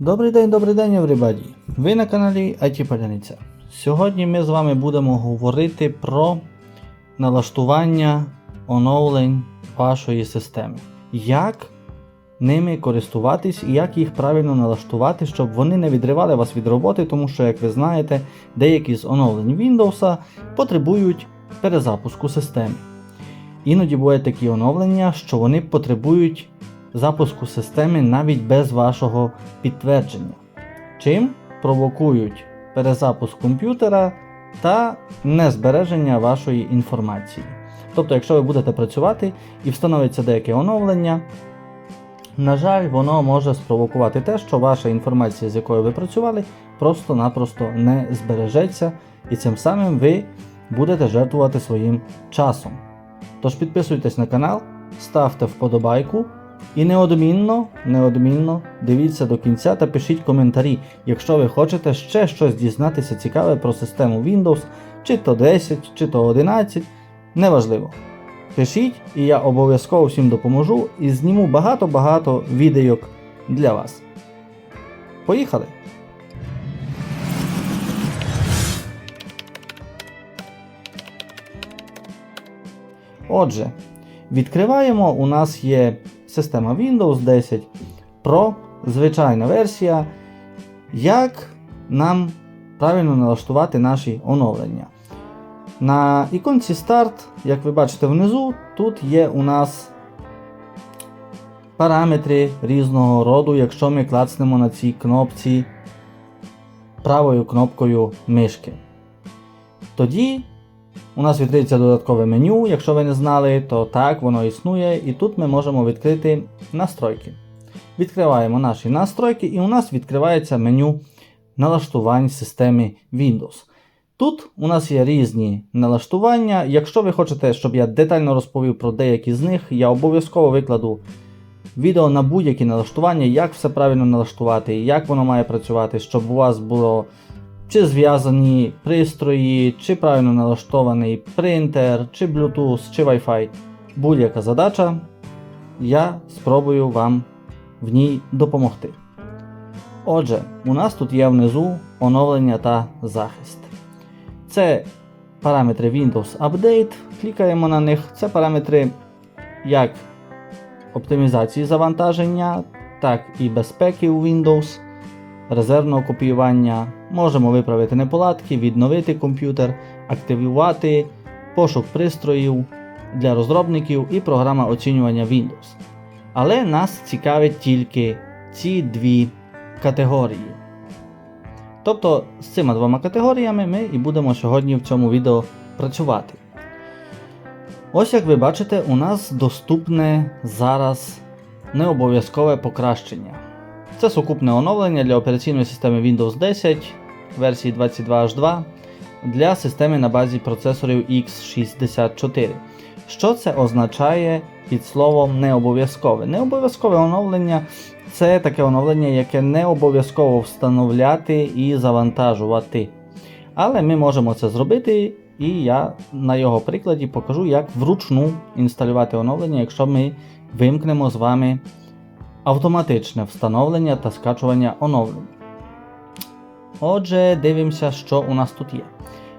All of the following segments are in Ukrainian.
Добрий день, добрий день, everybody! Ви на каналі IT Паляниця. Сьогодні ми з вами будемо говорити про налаштування оновлень вашої системи. Як ними користуватись і як їх правильно налаштувати, щоб вони не відривали вас від роботи, тому що, як ви знаєте, деякі з оновлень Windows потребують перезапуску системи. Іноді бувають такі оновлення, що вони потребують запуску системи навіть без вашого підтвердження, чим провокують перезапуск комп'ютера та незбереження вашої інформації. Тобто, якщо ви будете працювати і встановиться деяке оновлення, на жаль, воно може спровокувати те, що ваша інформація, з якою ви працювали, просто-напросто не збережеться, і цим самим ви будете жертвувати своїм часом. Тож підписуйтесь на канал, ставте вподобайку і неодмінно, неодмінно дивіться до кінця та пишіть коментарі, якщо ви хочете ще щось дізнатися цікаве про систему Windows, чи то 10, чи то 11, неважливо. Пишіть, і я обов'язково всім допоможу і зніму багато-багато відеойок для вас. Поїхали! Отже, відкриваємо. У нас є система Windows 10 Pro, звичайна версія. Як нам правильно налаштувати наші оновлення? На іконці Старт, як ви бачите внизу, тут є у нас параметри різного роду, якщо ми клацнемо на цій кнопці правою кнопкою мишки. Тоді у нас відкриється додаткове меню, якщо ви не знали, то так, воно існує, і тут ми можемо відкрити настройки. Відкриваємо наші настройки, і у нас відкривається меню налаштувань системи Windows. Тут у нас є різні налаштування. Якщо ви хочете, щоб я детально розповів про деякі з них, я обов'язково викладу відео на будь-які налаштування, як все правильно налаштувати, як воно має працювати, щоб у вас було чи зв'язані пристрої, чи правильно налаштований принтер, чи Bluetooth, чи Wi-Fi. Будь-яка задача, я спробую вам в ній допомогти. Отже, у нас тут є внизу оновлення та захист. Це параметри Windows Update. Клікаємо на них. Це параметри як оптимізації завантаження, так і безпеки у Windows, резервного копіювання. Можемо виправити неполадки, відновити комп'ютер, активувати пошук пристроїв для розробників і програма оцінювання Windows. Але нас цікавить тільки ці дві категорії. Тобто з цими двома категоріями ми і будемо сьогодні в цьому відео працювати. Ось як ви бачите, у нас доступне зараз необов'язкове покращення. Це сукупне оновлення для операційної системи Windows 10 версії 22H2 для системи на базі процесорів X64. Що це означає під словом необов'язкове? Необов'язкове оновлення це таке оновлення, яке не обов'язково встановляти і завантажувати. Але ми можемо це зробити, і я на його прикладі покажу, як вручну інсталювати оновлення, якщо ми вимкнемо з вами автоматичне встановлення та скачування оновлень. Отже, дивимося, що у нас тут є.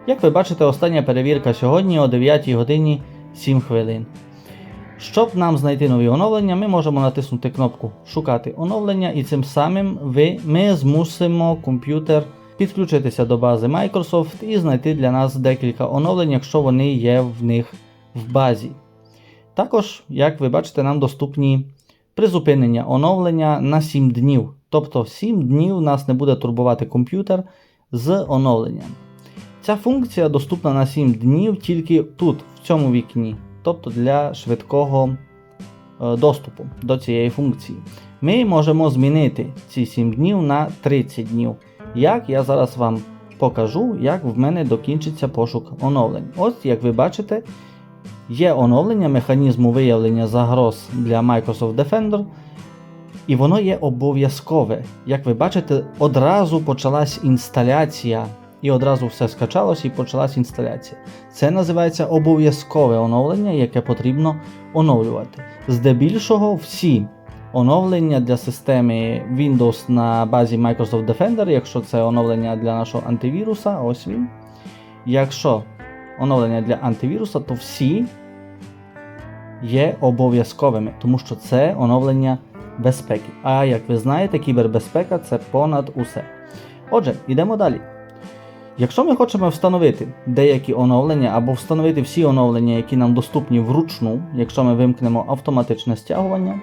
Як ви бачите, остання перевірка сьогодні о 9 годині 7 хвилин. Щоб нам знайти нові оновлення, ми можемо натиснути кнопку Шукати оновлення, і цим самим ви, ми змусимо комп'ютер підключитися до бази Microsoft і знайти для нас декілька оновлень, якщо вони є в них в базі. Також, як ви бачите, нам доступні призупинення оновлення на 7 днів. Тобто 7 днів нас не буде турбувати комп'ютер з оновленням. Ця функція доступна на 7 днів тільки тут, в цьому вікні, тобто для швидкого е, доступу до цієї функції. Ми можемо змінити ці 7 днів на 30 днів. Як я зараз вам покажу, як в мене докінчиться пошук оновлень. Ось, як ви бачите, є оновлення механізму виявлення загроз для Microsoft Defender. І воно є обов'язкове. Як ви бачите, одразу почалась інсталяція, і одразу все скачалось і почалась інсталяція. Це називається обов'язкове оновлення, яке потрібно оновлювати. Здебільшого всі оновлення для системи Windows на базі Microsoft Defender, якщо це оновлення для нашого антивіруса, ось він. Якщо оновлення для антивіруса, то всі є обов'язковими, тому що це оновлення безпеки. А як ви знаєте, кібербезпека це понад усе. Отже, йдемо далі. Якщо ми хочемо встановити деякі оновлення або встановити всі оновлення, які нам доступні вручну, якщо ми вимкнемо автоматичне стягування,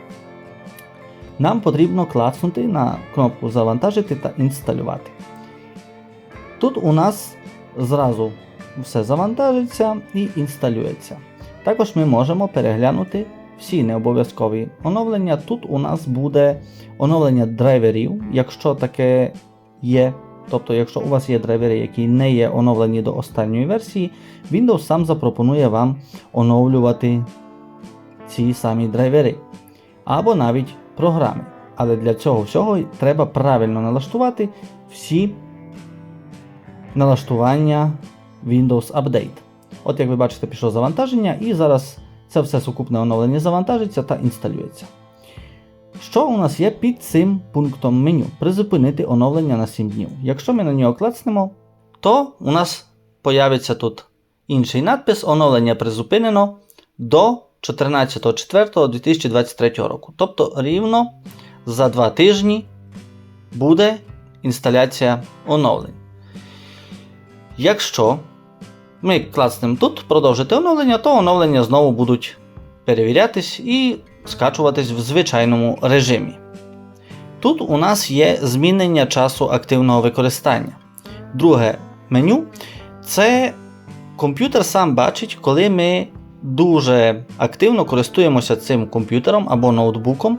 нам потрібно клацнути на кнопку Завантажити та інсталювати. Тут у нас зразу все завантажиться і інсталюється. Також ми можемо переглянути всі необов'язкові оновлення. Тут у нас буде оновлення драйверів, якщо таке є. Тобто, якщо у вас є драйвери, які не є оновлені до останньої версії, Windows сам запропонує вам оновлювати ці самі драйвери або навіть програми. Але для цього всього треба правильно налаштувати всі налаштування Windows Update. От як ви бачите, пішло завантаження, і зараз це все сукупне оновлення завантажиться та інсталюється. Що у нас є під цим пунктом меню? Призупинити оновлення на 7 днів. Якщо ми на нього клацнемо, то у нас появиться тут інший надпис Оновлення призупинено до 14.04.2023 року. Тобто рівно за 2 тижні буде інсталяція оновлень. Якщо ми клацнемо тут продовжити оновлення, то оновлення знову будуть перевірятись і скачуватись в звичайному режимі. Тут у нас є змінення часу активного використання. Друге меню це комп'ютер сам бачить, коли ми дуже активно користуємося цим комп'ютером або ноутбуком,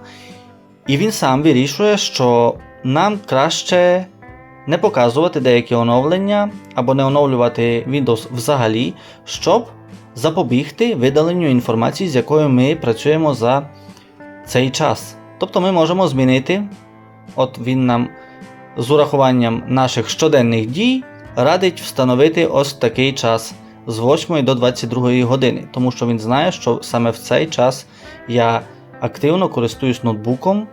і він сам вирішує, що нам краще не показувати деякі оновлення або не оновлювати Windows взагалі, щоб запобігти видаленню інформації, з якою ми працюємо за цей час. Тобто ми можемо змінити, от він нам з урахуванням наших щоденних дій радить встановити ось такий час з 8 до 22 години, тому що він знає, що саме в цей час я активно користуюсь ноутбуком,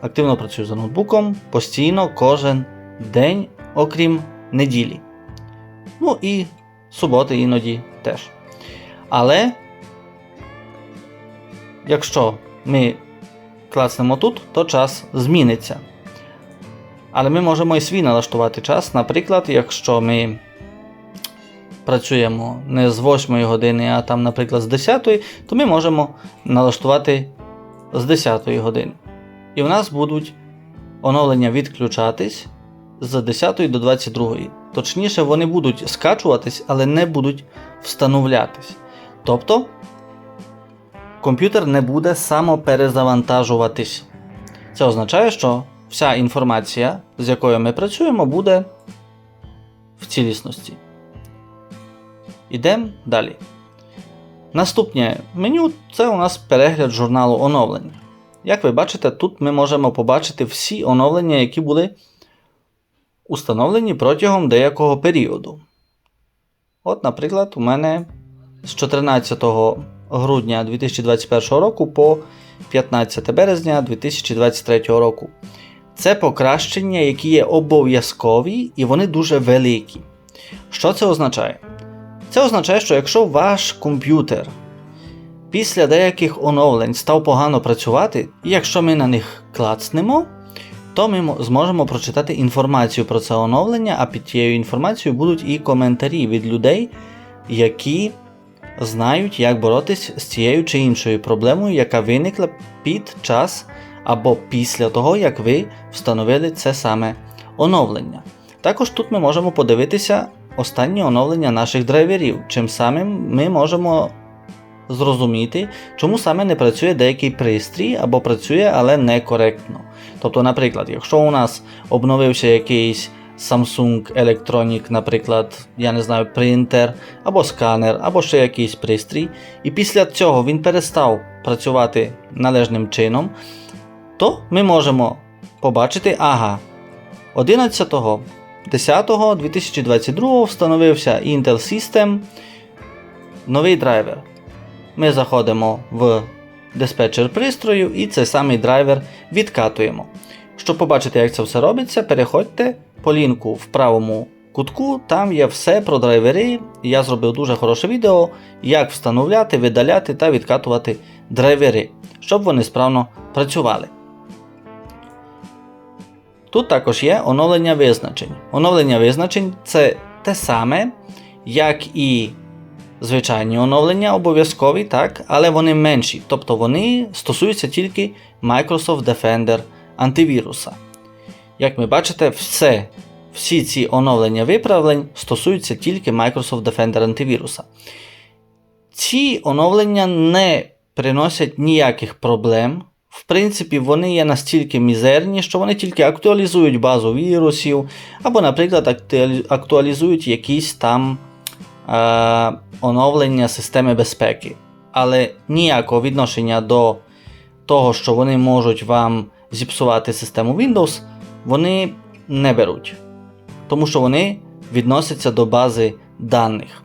активно працюю за ноутбуком постійно кожен день, окрім неділі. Ну і суботи іноді теж. Але якщо ми класнемо тут, то час зміниться. Але ми можемо і свій налаштувати час. Наприклад, якщо ми працюємо не з 8 години, а там, наприклад, з 10, то ми можемо налаштувати з 10 години. І в нас будуть оновлення відключатись з 10 до 22. Точніше, вони будуть скачуватись, але не будуть встановлятись. Тобто комп'ютер не буде самоперезавантажуватись. Це означає, що вся інформація, з якою ми працюємо, буде в цілісності. Ідемо далі. Наступне меню це у нас перегляд журналу оновлень. Як ви бачите, тут ми можемо побачити всі оновлення, які були установлені протягом деякого періоду. От, наприклад, у мене з 14 грудня 2021 року по 15 березня 2023 року. Це покращення, які є обов'язкові і вони дуже великі. Що це означає? Це означає, що якщо ваш комп'ютер після деяких оновлень став погано працювати, і якщо ми на них клацнемо, то ми зможемо прочитати інформацію про це оновлення, а під тією інформацією будуть і коментарі від людей, які знають, як боротись з цією чи іншою проблемою, яка виникла під час або після того, як ви встановили це саме оновлення. Також тут ми можемо подивитися останні оновлення наших драйверів, чим самим ми можемо зрозуміти, чому саме не працює деякий пристрій або працює, але некоректно. Тобто, наприклад, якщо у нас обновився якийсь Samsung Electronic, наприклад, я не знаю, принтер, або сканер, або ще якийсь пристрій, і після цього він перестав працювати належним чином, то ми можемо побачити, ага, 11 10.2022 встановився Intel System новий драйвер. Ми заходимо в диспетчер пристрою і цей самий драйвер відкатуємо. Щоб побачити, як це все робиться, переходьте по лінку в правому кутку, там є все про драйвери. Я зробив дуже хороше відео, як встановляти, видаляти та відкатувати драйвери, щоб вони справно працювали. Тут також є оновлення визначень. Оновлення визначень це те саме, як і звичайні оновлення, обов'язкові, так, але вони менші. Тобто вони стосуються тільки Microsoft Defender антивіруса. Як ми бачите, все, всі ці оновлення виправлень стосуються тільки Microsoft Defender антивіруса. Ці оновлення не приносять ніяких проблем. В принципі, вони є настільки мізерні, що вони тільки актуалізують базу вірусів, або, наприклад, актуалізують якісь там е, оновлення системи безпеки. Але ніякого відношення до того, що вони можуть вам зіпсувати систему Windows, вони не беруть. Тому що вони відносяться до бази даних.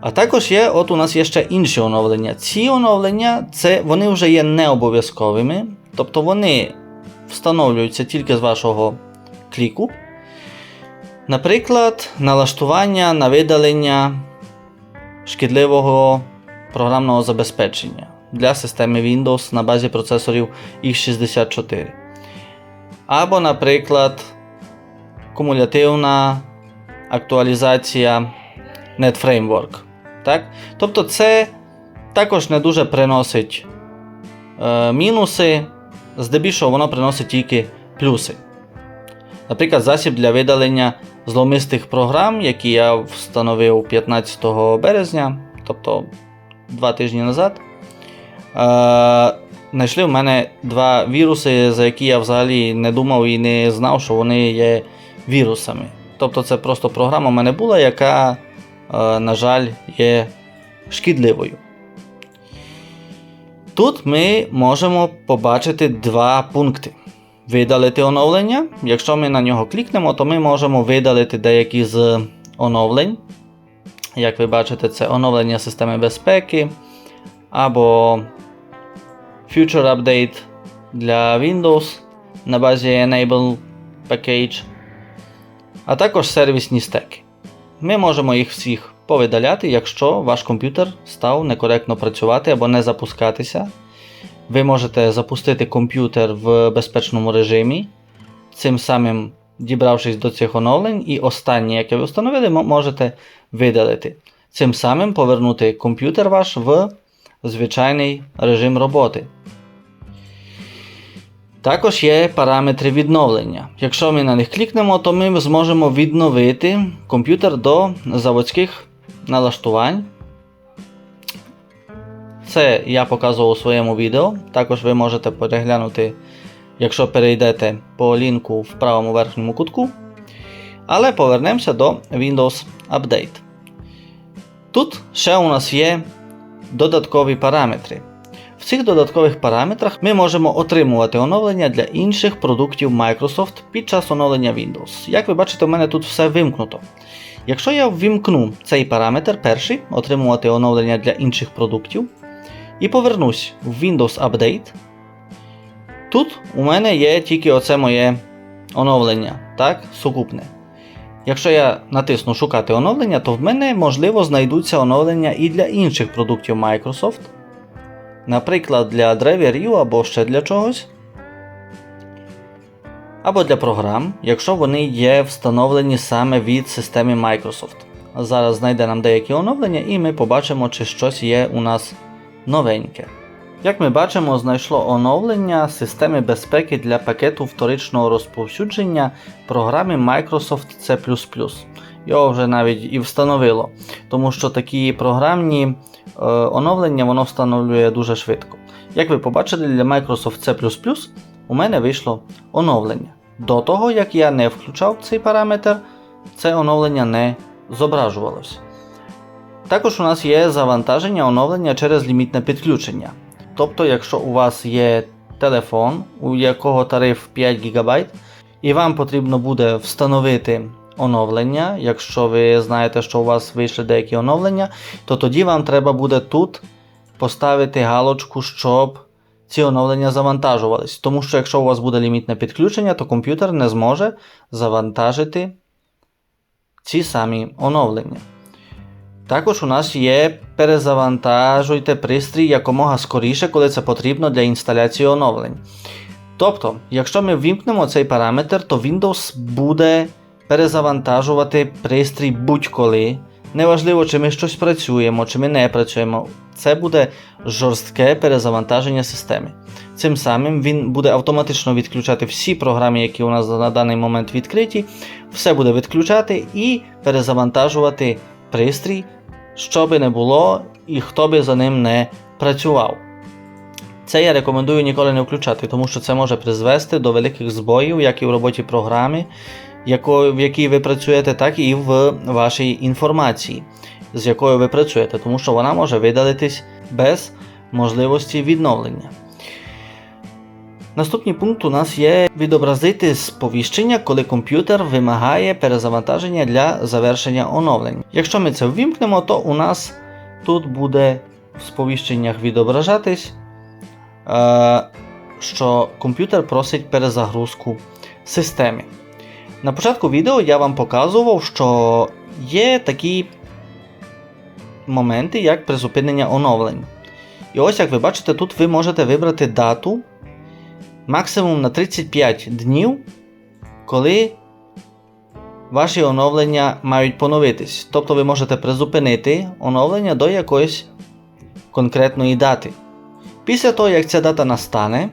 А також є, от у нас є ще інші оновлення. Ці оновлення це, вони вже є не обов'язковими, тобто вони встановлюються тільки з вашого кліку. Наприклад, налаштування на видалення шкідливого програмного забезпечення для системи Windows на базі процесорів x64. Або, наприклад, кумулятивна актуалізація NetFramework. Так? Тобто це також не дуже приносить е, мінуси, здебільшого воно приносить тільки плюси. Наприклад, засіб для видалення зломистих програм, які я встановив 15 березня, тобто два тижні назад. Е, знайшли в мене два віруси, за які я взагалі не думав і не знав, що вони є вірусами. Тобто це просто програма в мене була, яка, е, на жаль, є шкідливою. Тут ми можемо побачити два пункти. Видалити оновлення. Якщо ми на нього клікнемо, то ми можемо видалити деякі з оновлень. Як ви бачите, це оновлення системи безпеки або Future Update для Windows на базі Enable Package, а також сервісні стеки. Ми можемо їх всіх повидаляти, якщо ваш комп'ютер став некоректно працювати або не запускатися. Ви можете запустити комп'ютер в безпечному режимі, цим самим дібравшись до цих оновлень, і останнє, яке ви встановили, можете видалити. Цим самим повернути комп'ютер ваш в звичайний режим роботи. Також є параметри відновлення. Якщо ми на них клікнемо, то ми зможемо відновити комп'ютер до заводських налаштувань. Це я показував у своєму відео. Також ви можете переглянути, якщо перейдете по лінку в правому верхньому кутку. Але повернемося до Windows Update. Тут ще у нас є додаткові параметри. В цих додаткових параметрах ми можемо отримувати оновлення для інших продуктів Microsoft під час оновлення Windows. Як ви бачите, у мене тут все вимкнуто. Якщо я ввімкну цей параметр перший, отримувати оновлення для інших продуктів, і повернусь в Windows Update, тут у мене є тільки оце моє оновлення, так, сукупне. Якщо я натисну Шукати оновлення, то в мене можливо знайдуться оновлення і для інших продуктів Microsoft. Наприклад, для драйверів або ще для чогось. Або для програм, якщо вони є встановлені саме від системи Microsoft. Зараз знайде нам деякі оновлення, і ми побачимо, чи щось є у нас новеньке. Як ми бачимо, знайшло оновлення системи безпеки для пакету вторичного розповсюдження програми Microsoft C. Його вже навіть і встановило, тому що такі програмні е, оновлення воно встановлює дуже швидко. Як ви побачили, для Microsoft C у мене вийшло оновлення. До того, як я не включав цей параметр, це оновлення не зображувалось. Також у нас є завантаження оновлення через лімітне підключення. Тобто, якщо у вас є телефон, у якого тариф 5 ГБ, і вам потрібно буде встановити оновлення, якщо ви знаєте, що у вас вийшли деякі оновлення, то тоді вам треба буде тут поставити галочку, щоб ці оновлення завантажувались. Тому що якщо у вас буде лімітне підключення, то комп'ютер не зможе завантажити ці самі оновлення. Також у нас є перезавантажуйте пристрій якомога скоріше, коли це потрібно для інсталяції оновлень. Тобто, якщо ми ввімкнемо цей параметр, то Windows буде перезавантажувати пристрій будь-коли. Неважливо, чи ми щось працюємо, чи ми не працюємо. Це буде жорстке перезавантаження системи. Цим самим він буде автоматично відключати всі програми, які у нас на даний момент відкриті, все буде відключати і перезавантажувати пристрій, що би не було і хто би за ним не працював. Це я рекомендую ніколи не включати, тому що це може призвести до великих збоїв, як і в роботі програми, в якій ви працюєте, так і в вашій інформації, з якою ви працюєте, тому що вона може видалитись без можливості відновлення. Наступний пункт у нас є відобразити сповіщення, коли комп'ютер вимагає перезавантаження для завершення оновлень. Якщо ми це ввімкнемо, то у нас тут буде в сповіщеннях відображатись, е, що комп'ютер просить перезагрузку системи. На початку відео я вам показував, що є такі моменти, як призупинення оновлень. І ось, як ви бачите, тут ви можете вибрати дату максимум на 35 днів, коли ваші оновлення мають поновитись. Тобто ви можете призупинити оновлення до якоїсь конкретної дати. Після того, як ця дата настане,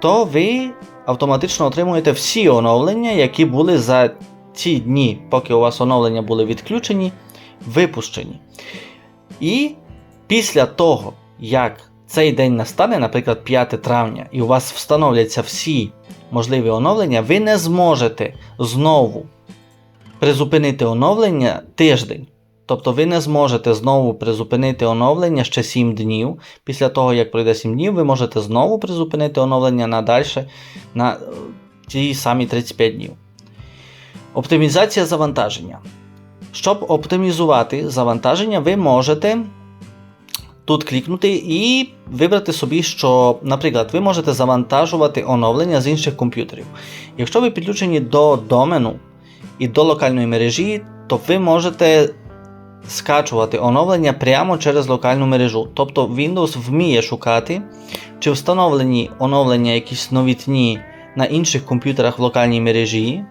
то ви автоматично отримуєте всі оновлення, які були за ці дні, поки у вас оновлення були відключені, випущені. І після того, як цей день настане, наприклад, 5 травня, і у вас встановляться всі можливі оновлення, ви не зможете знову призупинити оновлення тиждень. Тобто ви не зможете знову призупинити оновлення ще 7 днів. Після того, як пройде 7 днів, ви можете знову призупинити оновлення надальше на е, ті самі 35 днів. Оптимізація завантаження. Щоб оптимізувати завантаження, ви можете тут клікнути і вибрати собі, що, наприклад, ви можете завантажувати оновлення з інших комп'ютерів. Якщо ви підключені до домену і до локальної мережі, то ви можете скачувати оновлення прямо через локальну мережу. Тобто Windows вміє шукати, чи встановлені оновлення якісь новітні на інших комп'ютерах в локальній мережі,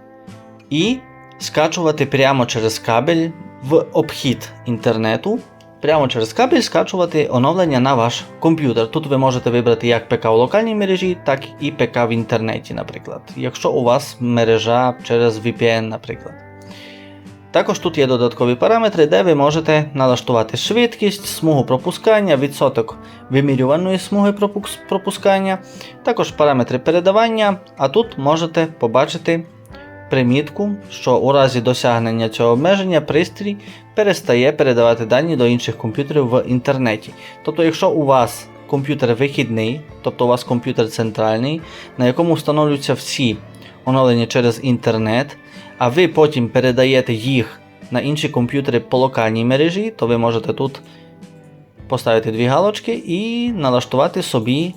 і скачувати прямо через кабель в обхід інтернету. Прямо через кабель скачувати оновлення на ваш комп'ютер. Тут ви можете вибрати як ПК в локальній мережі, так і ПК в інтернеті, наприклад, якщо у вас мережа через VPN, наприклад. Також тут є додаткові параметри, де ви можете налаштувати швидкість, смугу пропускання, відсоток вимірюваної смуги пропускання, також параметри передавання, а тут можете побачити примітку, що у разі досягнення цього обмеження пристрій перестає передавати дані до інших комп'ютерів в інтернеті. Тобто, якщо у вас комп'ютер вихідний, тобто у вас комп'ютер центральний, на якому встановлюються всі оновлення через інтернет, а ви потім передаєте їх на інші комп'ютери по локальній мережі, то ви можете тут поставити дві галочки і налаштувати собі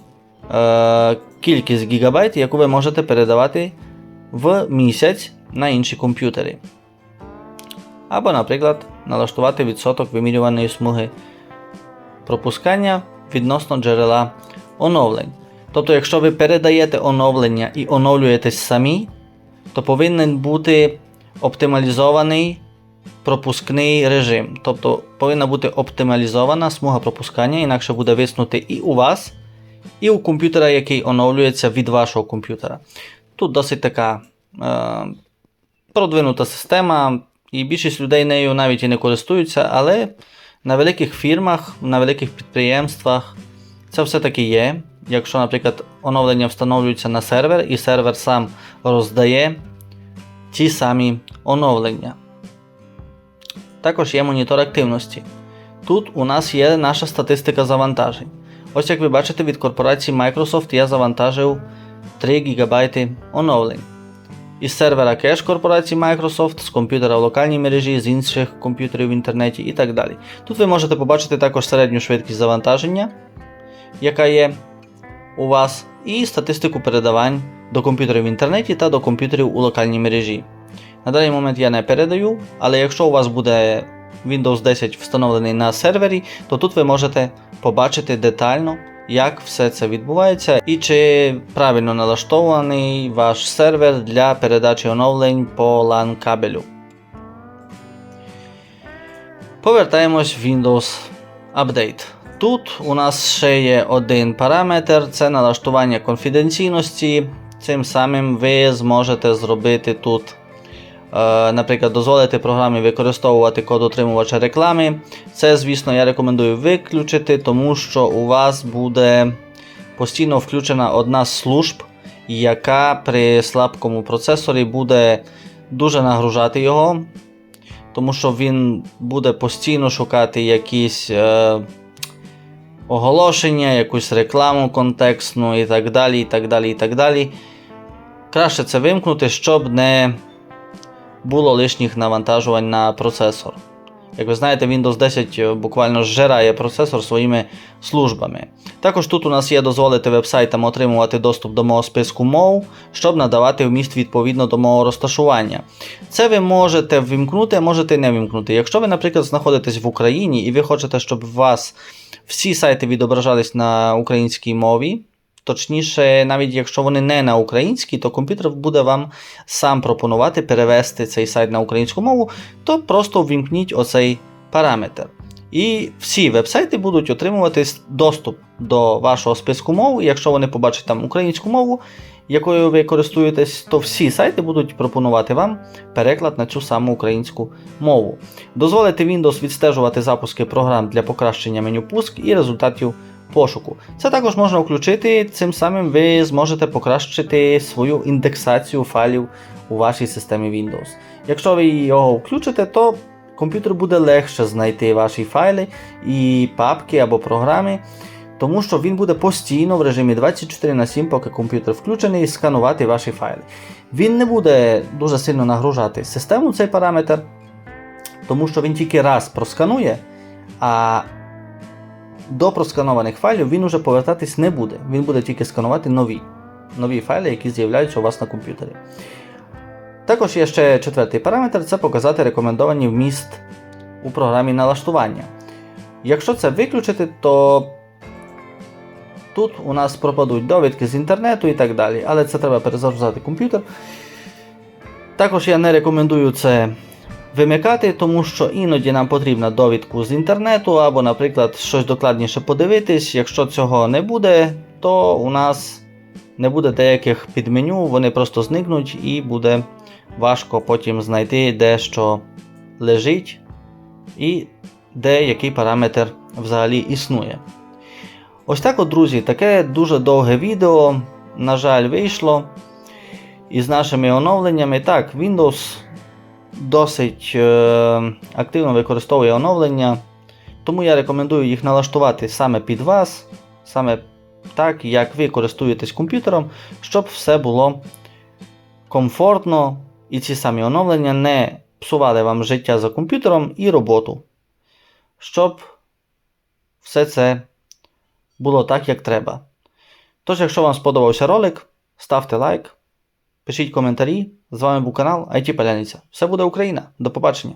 е, кількість гігабайт, яку ви можете передавати в місяць на інші комп'ютери. Або, наприклад, налаштувати відсоток вимірюваної смуги пропускання відносно джерела оновлень. Тобто, якщо ви передаєте оновлення і оновлюєтесь самі, то повинен бути оптималізований пропускний режим. Тобто повинна бути оптималізована смуга пропускання, інакше буде виснути і у вас, і у комп'ютера, який оновлюється від вашого комп'ютера. Тут досить така е, продвинута система, і більшість людей нею навіть і не користуються, але на великих фірмах, на великих підприємствах це все-таки є. Якщо, наприклад, оновлення встановлюється на сервер, і сервер сам роздає ті самі оновлення. Також є монітор активності. Тут у нас є наша статистика завантажень. Ось як ви бачите, від корпорації Microsoft я завантажив 3 ГБ оновлень. Із сервера кеш корпорації Microsoft, з комп'ютера в локальній мережі, з інших комп'ютерів в інтернеті і так далі. Тут ви можете побачити також середню швидкість завантаження яка є у вас, і статистику передавань до комп'ютерів в інтернеті та до комп'ютерів у локальній мережі. На даний момент я не передаю, але якщо у вас буде Windows 10 встановлений на сервері, то тут ви можете побачити детально, як все це відбувається і чи правильно налаштований ваш сервер для передачі оновлень по LAN кабелю. Повертаємось в Windows Update. Тут у нас ще є один параметр це налаштування конфіденційності. Цим самим ви зможете зробити тут, наприклад, дозволити програмі використовувати код отримувача реклами. Це, звісно, я рекомендую виключити, тому що у вас буде постійно включена одна з служб, яка при слабкому процесорі буде дуже нагружати його, тому що він буде постійно шукати якісь. Е, оголошення, якусь рекламу контекстну і так далі. і так далі, і так далі. Краще це вимкнути, щоб не було лишніх навантажувань на процесор. Як ви знаєте, Windows 10 буквально зжирає процесор своїми службами. Також тут у нас є дозволити вебсайтам отримувати доступ до мого списку мов, щоб надавати вміст відповідно до мого розташування. Це ви можете вимкнути, а можете не вимкнути. Якщо ви, наприклад, знаходитесь в Україні і ви хочете, щоб у вас всі сайти відображались на українській мові. Точніше, навіть якщо вони не на українській, то комп'ютер буде вам сам пропонувати перевести цей сайт на українську мову, то просто ввімкніть оцей параметр. І всі вебсайти будуть отримувати доступ до вашого списку мов. І якщо вони побачать там українську мову, якою ви користуєтесь, то всі сайти будуть пропонувати вам переклад на цю саму українську мову. Дозволити Windows відстежувати запуски програм для покращення меню пуск і результатів пошуку. Це також можна включити, цим самим ви зможете покращити свою індексацію файлів у вашій системі Windows. Якщо ви його включите, то комп'ютер буде легше знайти ваші файли і папки або програми. Тому що він буде постійно в режимі 24 на 7, поки комп'ютер включений, сканувати ваші файли. Він не буде дуже сильно нагружати систему цей параметр, тому що він тільки раз просканує, а до просканованих файлів він уже повертатись не буде. Він буде тільки сканувати нові, нові файли, які з'являються у вас на комп'ютері. Також є ще четвертий параметр це показати рекомендовані вміст у програмі налаштування. Якщо це виключити, то тут у нас пропадуть довідки з інтернету і так далі, але це треба перезагрузати комп'ютер. Також я не рекомендую це вимикати, тому що іноді нам потрібна довідку з інтернету, або, наприклад, щось докладніше подивитись. Якщо цього не буде, то у нас не буде деяких підменю, вони просто зникнуть і буде важко потім знайти, де що лежить і де який параметр взагалі існує. Ось так от, друзі, таке дуже довге відео, на жаль, вийшло. із нашими оновленнями. Так, Windows досить е, активно використовує оновлення, тому я рекомендую їх налаштувати саме під вас, саме так, як ви користуєтесь комп'ютером, щоб все було комфортно і ці самі оновлення не псували вам життя за комп'ютером і роботу. Щоб все це було так, як треба. Тож, якщо вам сподобався ролик, ставте лайк, пишіть коментарі. З вами був канал IT Паляниця. Все буде Україна. До побачення!